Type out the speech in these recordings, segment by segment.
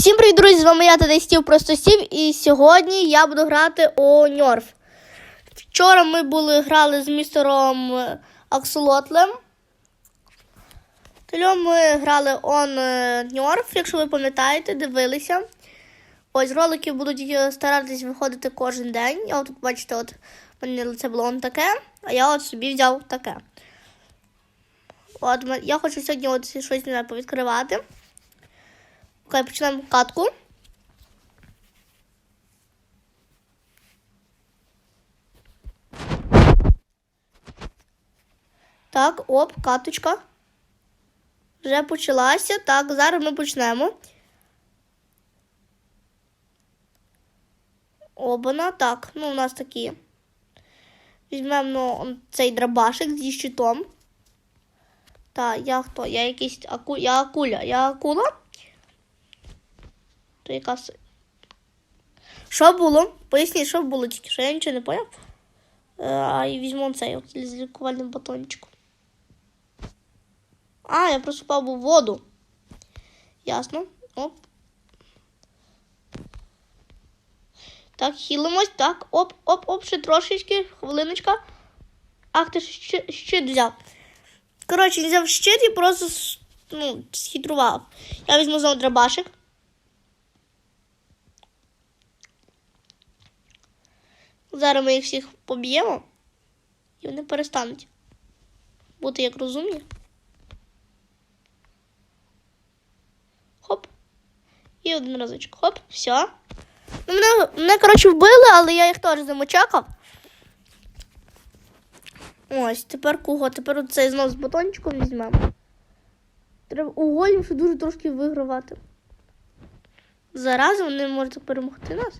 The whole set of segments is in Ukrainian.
Всім привіт, друзі! З вами я та Стів просто Стів, і сьогодні я буду грати у Ньорф. Вчора ми були грали з містером е, Аксолотлем. Тільом ми грали он е, Ньорф, якщо ви пам'ятаєте, дивилися. Ось ролики будуть е, старатись виходити кожен день. Я тут, бачите, от мене лице було он таке, а я от собі взяв таке. От я хочу сьогодні от щось не повідкривати. Окей, почнемо катку. Так, оп, каточка. Вже почалася. Так, зараз ми почнемо. Обана, так, ну у нас такі. Візьмемо ну, цей драбашик зі щитом. Та, я хто? Я якийсь аку... я акуля. Я акула. То. Що було? Поясніть, що було тільки що я нічого не поняв. Е, А і візьму цей от з лікувальним батончиком. А, я просто впав у воду. Ясно. Оп. Так, хілимось. Так, оп, оп, оп, ще трошечки, хвилиночка. Ах, ти ж щит, взяв. Коротше, взяв щит і просто ну, схитрував. Я візьму знову драбашик. Зараз ми їх всіх поб'ємо, і вони перестануть бути як розумні. Хоп. І один разочок. Хоп, все. Ну, мене, мене, коротше, вбили, але я їх теж замочакав. Ось, тепер кого? Тепер оцей знов з батончиком візьмемо. Треба у ще дуже трошки вигравати. Зараз вони можуть перемогти нас.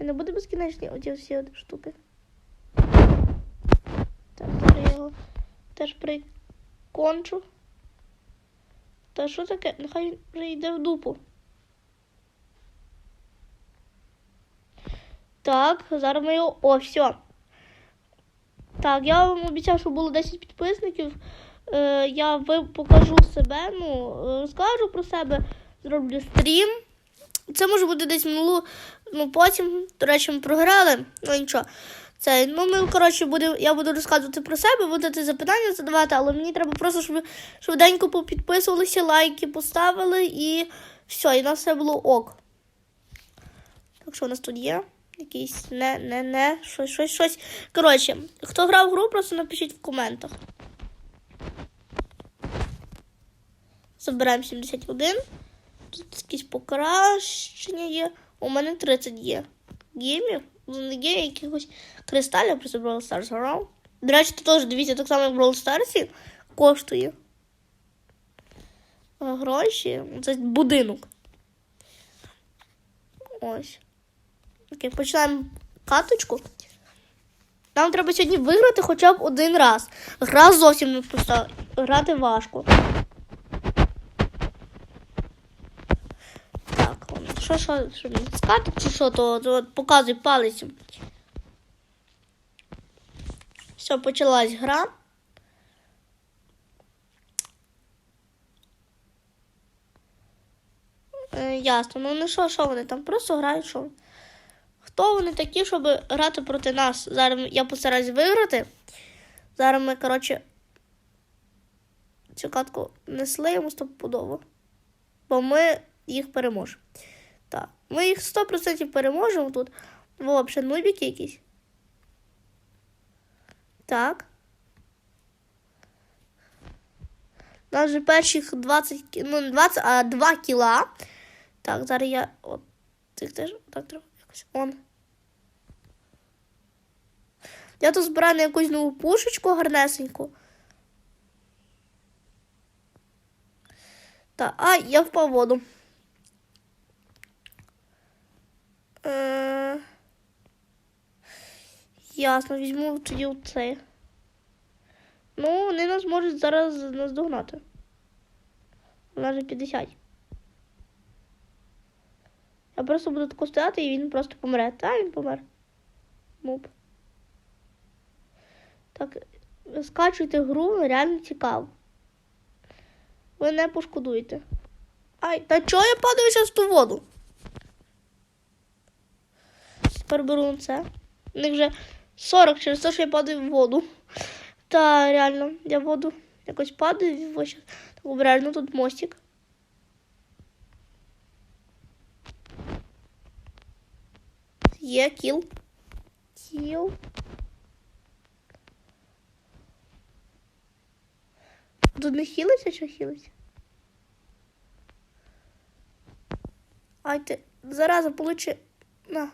Я не буду безкінечні оті всі штуки. Так, я його теж прикончу. Та що таке? Нехай вже йде в дупу. Так, зараз ми його. О, все. Так, я вам обіцяв, що було 10 підписників. Е, я покажу себе, ну, е, розкажу про себе, зроблю стрім. Це може бути десь минулу, ну потім, до речі, ми програли, ну нічого. Це, ну ми, коротше, будемо, я буду розказувати про себе, будете запитання задавати, але мені треба просто, щоб ви швиденько попідписувалися, лайки поставили і все, і нас все було ок. Так що у нас тут є? Якийсь не, не, не, щось, щось, щось. Коротше, хто грав гру, просто напишіть в коментах. Забираємо 71. Тут якісь покращення є. У мене 30 є. Геймів. Ну, є якихось кристалів, просто Brawl Stars грав. До речі, тут теж дивіться, так само як Brawl Stars коштує. Гроші. Це будинок. Ось. Окей, починаємо каточку. Нам треба сьогодні виграти хоча б один раз. Гра зовсім не проста. Грати важко. Так, он, що, що, що він скаток чи що, то, то показуй палець. Все, почалась гра. Е, ясно, ну не що, що вони там просто грають, що. Хто вони такі, щоб грати проти нас? Зараз я постараюсь виграти. Зараз ми, коротше, цю катку не слеємо стопудово. Бо ми їх переможемо. Так, ми їх 100% переможемо тут. Во, взагалі нубіки якісь. Так. У нас вже перших 20, кі- ну не 20, а 2 кіла. Так, зараз я. От, цих теж так треба якось. Он. Я тут збираю на якусь нову пушечку гарнесеньку. Так, а, я впав в воду. Е... Ясно, візьму тоді цей. Ну, вони нас можуть зараз наздогнати. У нас же 50. Я просто буду тако стояти і він просто помре. Та він помер. Муп. Так, скачуйте гру, реально цікаво. Ви не пошкодуєте. Ай, та чого я падаю зараз в ту воду? Тепер беру це. У них вже 40 через те, що я падаю в воду. Та реально, я в воду якось падаю. і Так обережно тут мостик. Є кіл. Кіл. Тут не хілиться чи хілиться? Ай ти, зараза, получи. На.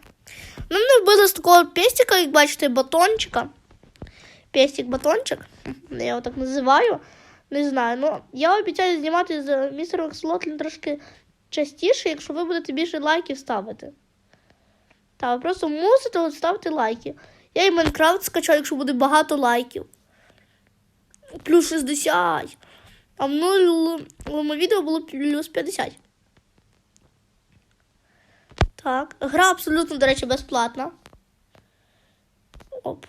Ну, мене вбили з такого пестика, як бачите, батончика. Пестик батончик. Я його так називаю. Не знаю. Ну, я обіцяю знімати з містером Слотлін трошки частіше, якщо ви будете більше лайків ставити. Так, ви просто мусите ставити лайки. Я і Майнкрафт скачаю, якщо буде багато лайків. Плюс 60. А в минулому відео було плюс 50. Так, гра абсолютно, до речі, безплатна. Оп,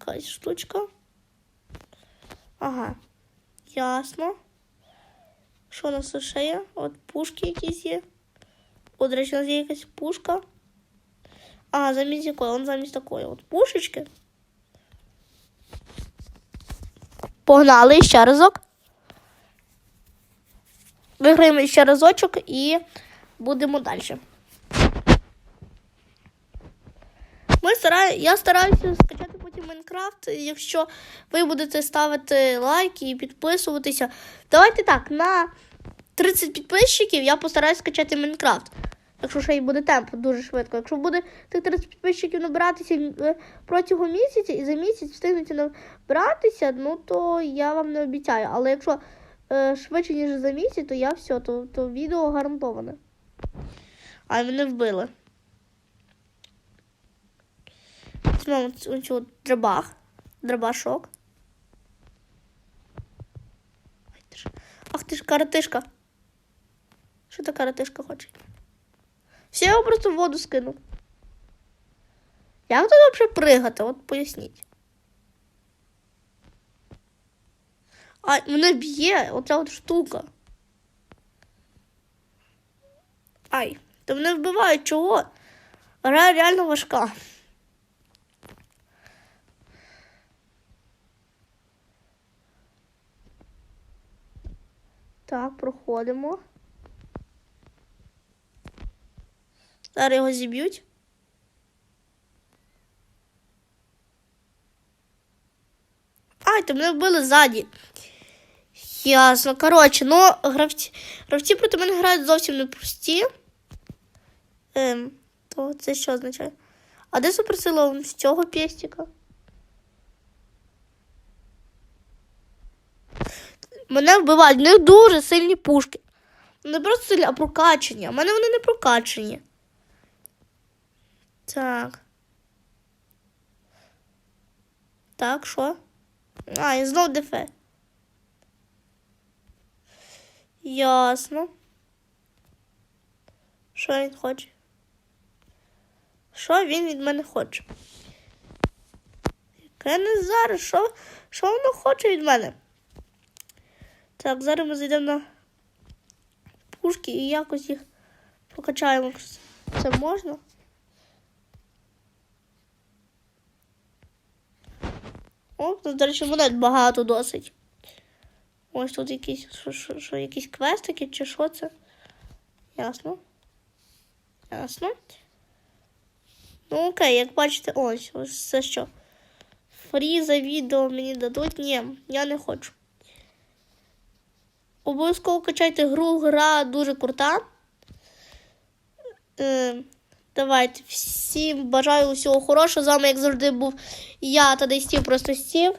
якась штучка. Ага. Ясно. Що у нас ще є? От пушки якісь є. О, до речі, у нас є якась пушка. А, замість якої? Он замість такої. От пушечки. Погнали ще разок. Виграємо ще разочок і будемо далі. Ми стараю... Я стараюся скачати потім Майнкрафт. Якщо ви будете ставити лайки і підписуватися. Давайте так, на 30 підписчиків я постараюсь скачати Майнкрафт. Якщо ще й буде темп дуже швидко. Якщо буде тих 30 підписчиків набиратися е, протягом місяця і за місяць встигнете набратися, ну то я вам не обіцяю. Але якщо е, швидше, ніж за місяць, то я все, то, то відео гарантоване. А мене вбили. Візьмемо цю- ти ж- Ах ти ж каратишка. Що та каратишка хоче? Все, я його просто в воду скинув. Як тут взагалі пригати? От поясніть. А, мене б'є оця от штука. Ай, то мене вбивають чого? Гра реально важка. Так, проходимо. Зараз його зіб'ють. Ай, то мене вбили ззаді. Ясно. Коротше, ну, гравці, гравці проти мене грають зовсім непрості. Ем, то це що означає? А де суперсила з цього пестика? Мене вбивають. В них дуже сильні пушки. Не просто сильні, а прокачені. В мене вони не прокачені. Так. Так, що? А, і знов дефе. Ясно. Що він хоче? Що він від мене хоче? Я не зараз. Що, що воно хоче від мене? Так, зараз ми зайдемо на пушки і якось їх прокачаємо. Це можна? О, тут, до речі, монет багато досить. Ось тут якісь, що, що, що, якісь квестики чи що це? Ясно. Ясно. Ну окей, як бачите, ось, ось це що. Фрі за відео мені дадуть. Ні, я не хочу. Обов'язково качайте гру, гра дуже крута. Е, давайте всім бажаю усього хорошого. З вами, як завжди, був я та Стів, просто Стів.